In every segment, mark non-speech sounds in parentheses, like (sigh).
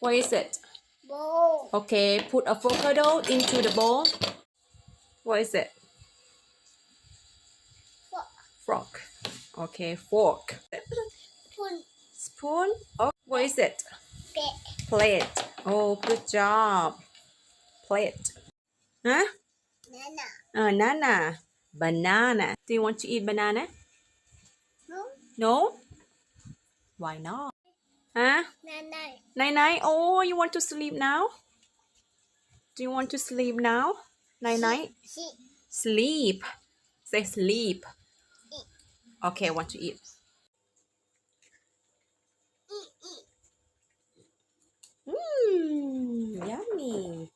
What is it? bowl, Okay, put a avocado into the bowl. What is it? fork, Frog. Okay, fork. spoon, Spoon. Oh, what is it? plate, Plate. Oh, good job. Plate. Huh? nana, Uh, nana. Banana. Do you want to eat banana? no, No? Why not? Huh? nana, Night night. Oh, you want to sleep now? Do you want to sleep now? Night night. Sleep. Say sleep. Okay, I want to eat. eat, eat, Mmm, yummy.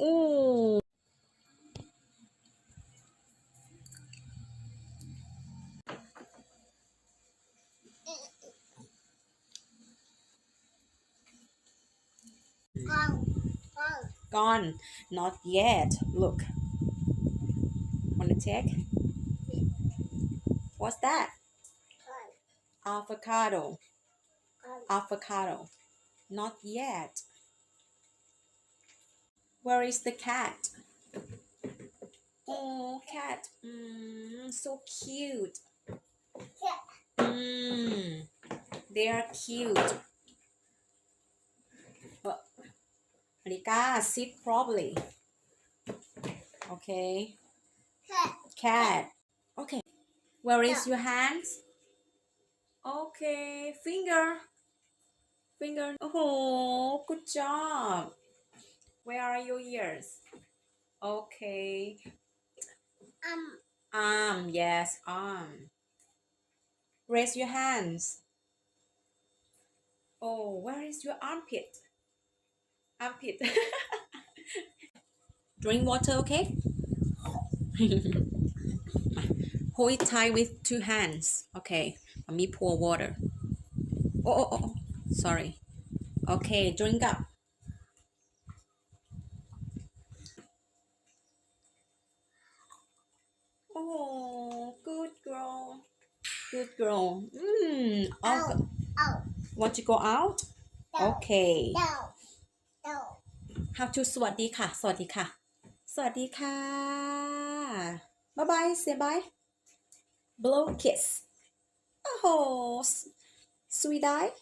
Ooh. Gone, gone, Gone. Not yet. Look. Want to check? What's that? gone, Avocado. Avocado. Not yet. Where is the cat? Oh, cat. Mm, so cute. cat, Mm, they are cute. Rika, sit properly. Okay. cat, Cat. Okay. Where is your hands? Okay. Finger. Finger. Oh, good job. Where are your ears? Okay. um, Arm. Yes, arm. Raise your hands. Oh, where is your armpit? Armpit. (laughs) Drink water, okay? (laughs) Hold it tight with two hands. Okay. Let me pour water. Oh, oh, oh. Sorry. Okay, drink up. Oh, good girl. Good girl. Mm. out, out, Want to go out? Okay. down, How to สวัสดีค่ะ สวัสดีค่ะ สวัสดีค่ะ บ๊ายบาย say bye blow kiss โอ้โห sweet eye